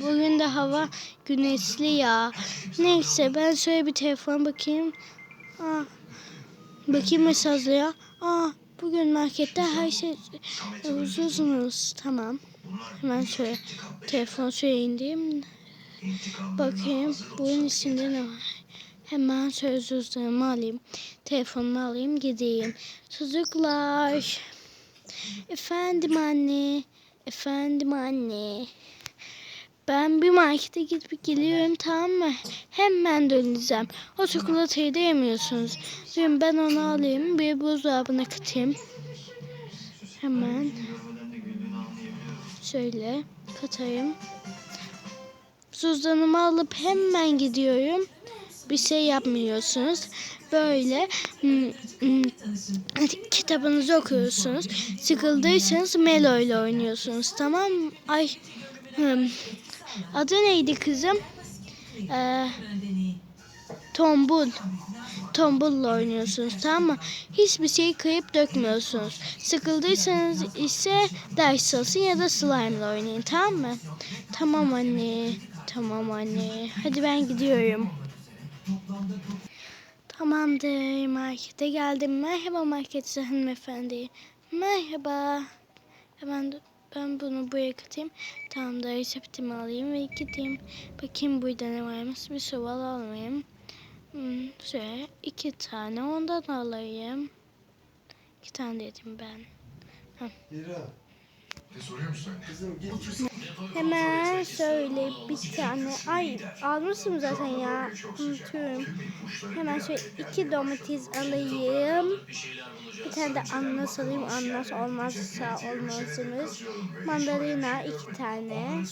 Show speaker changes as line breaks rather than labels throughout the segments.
Bugün de hava güneşli ya. Neyse ben şöyle bir telefon bakayım. Aa, bakayım mesajlara. Aa, bugün markette her şey ucuzmuş. Tamam. Hemen şöyle telefon şöyle indireyim. Bakayım bunun içinde ne var. Hemen şöyle cüzdanımı alayım. Telefonumu alayım gideyim. Çocuklar. Efendim anne. Efendim anne. Ben bir markete gidip geliyorum tamam mı? Hemen döneceğim. O çikolatayı da yemiyorsunuz. Diyorum ben onu alayım bir buzdolabına katayım. Hemen şöyle katayım. Cüzdanımı alıp hemen gidiyorum. Bir şey yapmıyorsunuz. Böyle hmm, hmm, kitabınızı okuyorsunuz. Sıkıldıysanız Melo ile oynuyorsunuz. Tamam? Ay hmm, adı neydi kızım? Ee, tombul. Tombulla oynuyorsunuz tamam mı? Hiçbir şey kıyıp dökmüyorsunuz. Sıkıldıysanız ise ders çalışın ya da slime ile oynayın tamam mı? Tamam anne. Tamam anne. Hadi ben gidiyorum. Tamamdır. Markete geldim. Merhaba marketçi hanımefendi. Merhaba. Hemen de- ben bunu buraya katayım. Tamamdır. Sepetimi alayım ve gideyim. Bakayım burada ne varmış. Bir çuval almayayım. Hmm, şöyle iki tane ondan alayım. İki tane dedim ben.
Hira,
Ne soruyor musun anne?
kızım git
Hemen şöyle bir tane. Ay almışım zaten ya. Unutuyorum. Hemen şöyle iki domates alayım. Bir tane de ananas alayım. Ananas olmazsa olmazımız. Mandalina iki tane.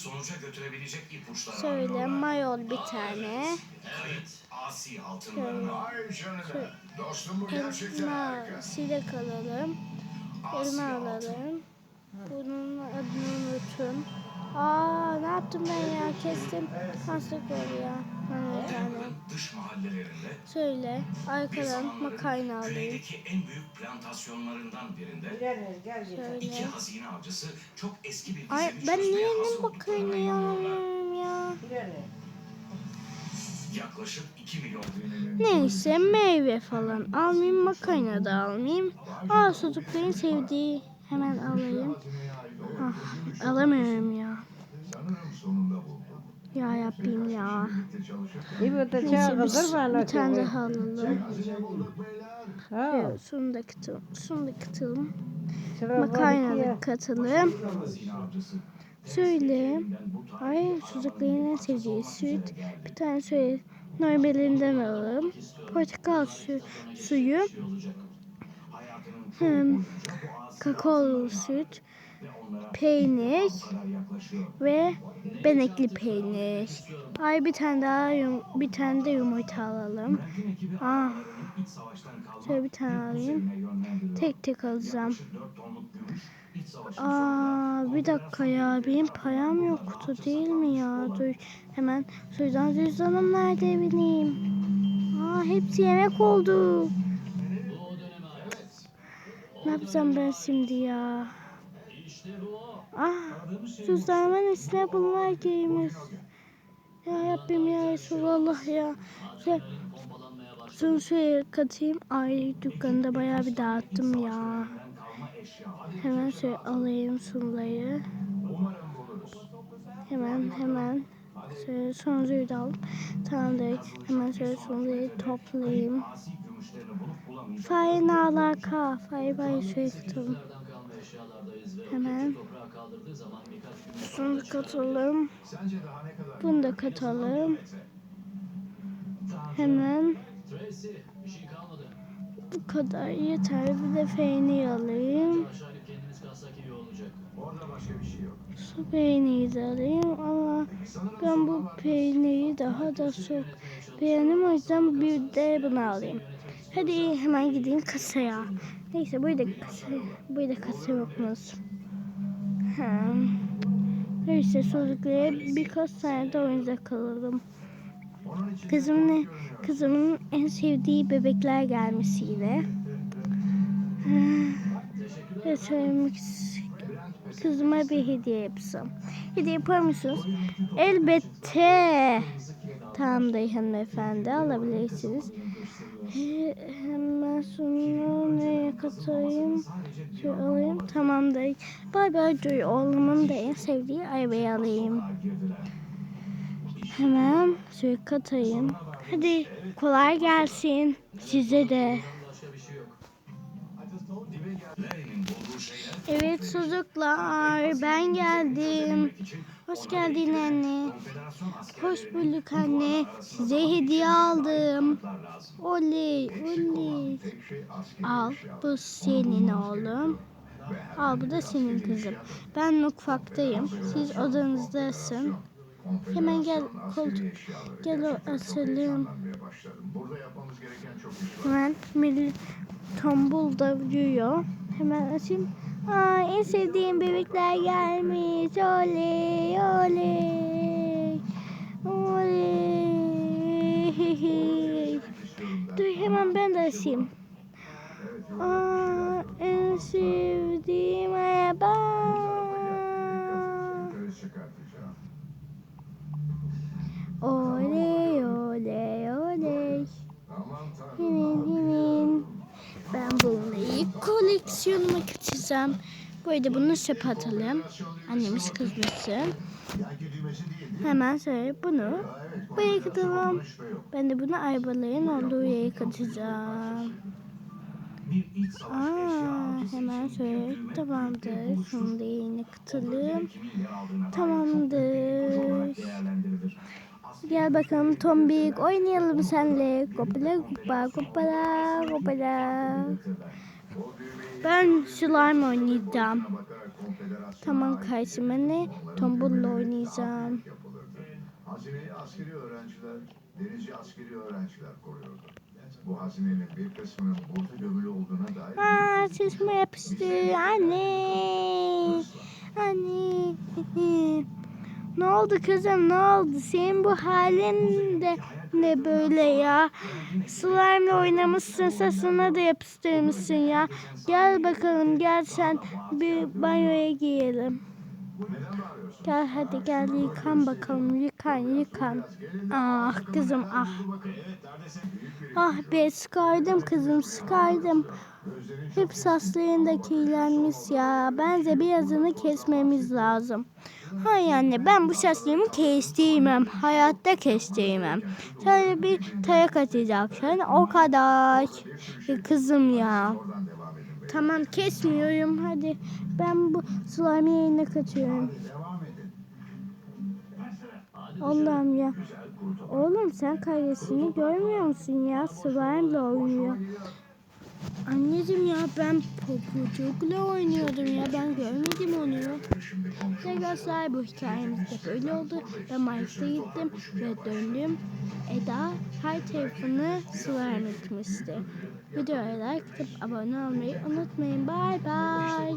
Şöyle mayol bir tane. Elma silek alalım. Elma alalım. Bunun adını unutun. Aa ne yaptım ben ya kestim. Hastalık var ya. Ha.
Dış mahallelerinde
Şöyle arkadan makarna alayım.
güneydeki en büyük plantasyonlarından birinde iki
Şöyle.
hazine avcısı çok eski bir
Ay
gizemi
ben
çözmeye
niye
hazır
ne makarnayı
olduklarına inanıyorlar.
alamıyorum ya.
Yaklaşık 2 milyon
Neyse meyve falan almayayım makarna da almayayım. Aa çocukların sevdiği hemen alayım. Ah, alamıyorum ya. Ya yapayım ya. Bir tane daha alalım.
Ha.
Evet, şunu da katalım. Şunu da katalım. Makarna da katalım. Şöyle. Ay çocukların en sevdiği süt. Bir tane şöyle normalinden alalım. Portakal su, suyu. Hmm, kakaolu süt. Peynir. Ve benekli peynir. Ay bir tane daha yum, bir tane de yumurta alalım. Ah. Şöyle bir tane alayım. Tek tek alacağım. Aa, bir dakika ya benim param yoktu değil mi ya? Dur hemen şuradan cüzdanım nerede benim? Aa, hepsi yemek oldu. Ne yapacağım ben şimdi ya? Ah, cüzdanımın içine bunlar girmiş. Ya Rabbim ya Resulallah ya. Şöyle, şunu şöyle katayım. Ay dükkanda bayağı bir dağıttım ya. Hemen şöyle alayım sulayı. Hemen hemen şöyle sonuncuyu da alıp tamamdır. Hemen şöyle sonuncuyu toplayayım. Ne alaka? Fay bay şöyle katalım. Hemen şunu katalım. Bunu da katalım. Hemen bu kadar yeter. Bir de peynir alayım. Su peyniri de alayım ama ben bu peyniri daha da çok beğendim. O yüzden bir de bunu alayım. Hadi hemen gideyim kasaya. Neyse burada kasa, burada kasa yokmuş. Ha. Neyse çocuklara birkaç tane de oyuncak alalım. Kızımın, kızımın en sevdiği bebekler gelmiş yine. Ne söylemek kızıma bir hediye yapsam. Hediye yapar mısınız? Elbette. Tamam dayı hanımefendi alabilirsiniz. He- Hemen sonra neye katayım? Şöyle alayım. Tamam dayı. Bay bay dayı. Oğlumun da sevdiği arabayı alayım. Hemen şöyle katayım. Hadi kolay gelsin. Size de. Evet çocuklar ben geldim. Hoş geldin anne. Hoş bulduk anne. Size hediye aldım. Oley oley. Al bu senin oğlum. Al bu da senin kızım. Ben mutfaktayım. Siz odanızdasın. Hemen gel koltuk. Gel o asalım. Hemen milli tombul da uyuyor. Hemen açayım. Aa, en sevdiğim bebekler gelmiş. Oley oley. Oley. Dur hemen ben de açayım. Aa, en sevdiğim araba. Oley oley oley. Hinin hinin. Ben bunu ilk koleksiyonuma katacağım. Bu arada bunu çöpe atalım. Annemiz kızmasın. Hemen şöyle bunu buraya katalım. Ben de bunu arabaların olduğu yere katacağım. Aa, hemen şöyle tamamdır. Şunu da yerine katalım. Tamamdır. Gel bakalım Tombik oynayalım senle. Kopala kupa kopala kopala. Ben slime oynayacağım. Tamam karşıma ne? Tombulla oynayacağım.
Hazineyi askeri öğrenciler, denizci askeri öğrenciler koruyordu. Bu hazinenin bir kısmının burada gömülü olduğuna dair
Aa sesime yapıştı. Anne. Anne. Ne oldu kızım ne oldu? Senin bu halin de ne böyle ya? Slime'la oynamışsın sesine de yapıştırmışsın ya. Gel bakalım gel sen bir banyoya girelim. Gel hadi gel yıkan bakalım yıkan yıkan. Ah kızım ah. Ah be sıkardım kızım sıkardım. Hep saçların kirlenmiş ya. Bence birazını kesmemiz lazım. Hay anne ben bu saçlarımı kestirmem. Hayatta kestirmem. Şöyle bir tarak atacaksın o kadar. Ya kızım ya. Tamam kesmiyorum hadi. Ben bu slime yerine katıyorum. Allah'ım ya. Oğlum sen kardeşini görmüyor musun ya? Slime'la oynuyor. Anneciğim ya ben Popocuğ'la oynuyordum ya ben görmedim onu. Arkadaşlar bu hikayemizde böyle oldu. Ben Mike'da gittim ve döndüm. Eda her tarafını slime etmişti. Videoya like atıp abone olmayı unutmayın. Bye bye.